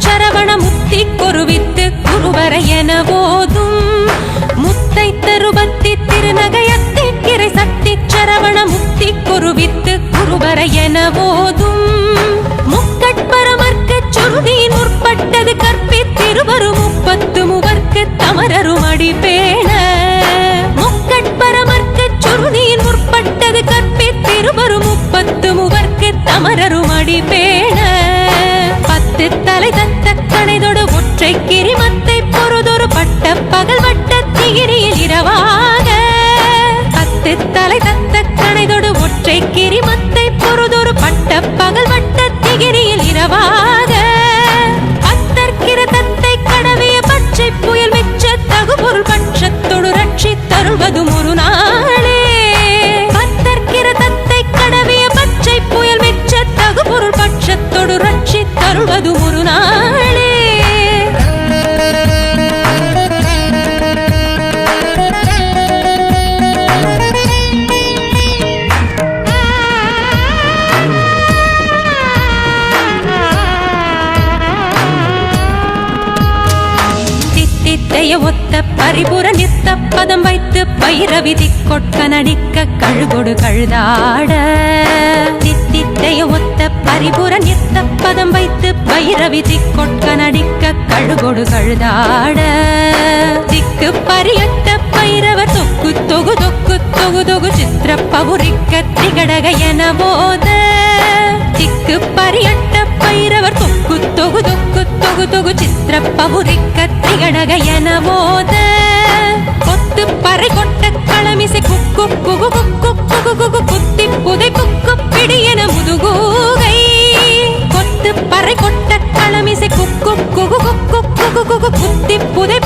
ಶರವಣ பொறுதொரு பட்ட பகல் வட்ட திகிரியில் இரவாக. பத்து தலை தத்த கணைதொடு ஒற்றை கிரிமத்தை பொறுதொரு பட்ட பகல் வட்ட திகிரியில் இரவாக. பத்தற்கிற தத்தை கடவிய பச்சை புயல் மிச்ச தகுபொருள் பட்சத்தொடு ரட்சி தருள்வதும் ஒரு நாளே. பத்தற்கிற தத்தை கடவிய பச்சை புயல் வெச்ச தகுபொருள் பட்சத்தொடு ரட்சி தருள்வதும் தித்தித்தைய ஒத்த பரிபுர நித்த பதம் வைத்து பயிர விதி கொட்க நடிக்க கழுகொடு கழுதாட. தித்தித்தைய ஒத்த பரிபுர நித்த பதம் வைத்து பயிர விதி கொட்க நடிக்க கழுகொடு கழுதாட. திக்கு பரியத்த பைரவர் தொக்கு தொகு தொக்கு தொகு தொகு சித்திர பவுரிக்க திகடக என போத. திக்கு பரியட்ட பைரவர் தொக்கு தொகு தொக்கு தொகு தொகு சித்திர பவுரிக்க கடக என போத கொத்து பறை கொட்ட களமிசை குக்கு குகு குக்கு குகு குகு குத்தி புதை குக்கு பிடி என முதுகூகை. கொத்து பறை கொட்ட களமிசை குக்கு குகு குக்கு குகு குகு குத்தி புதை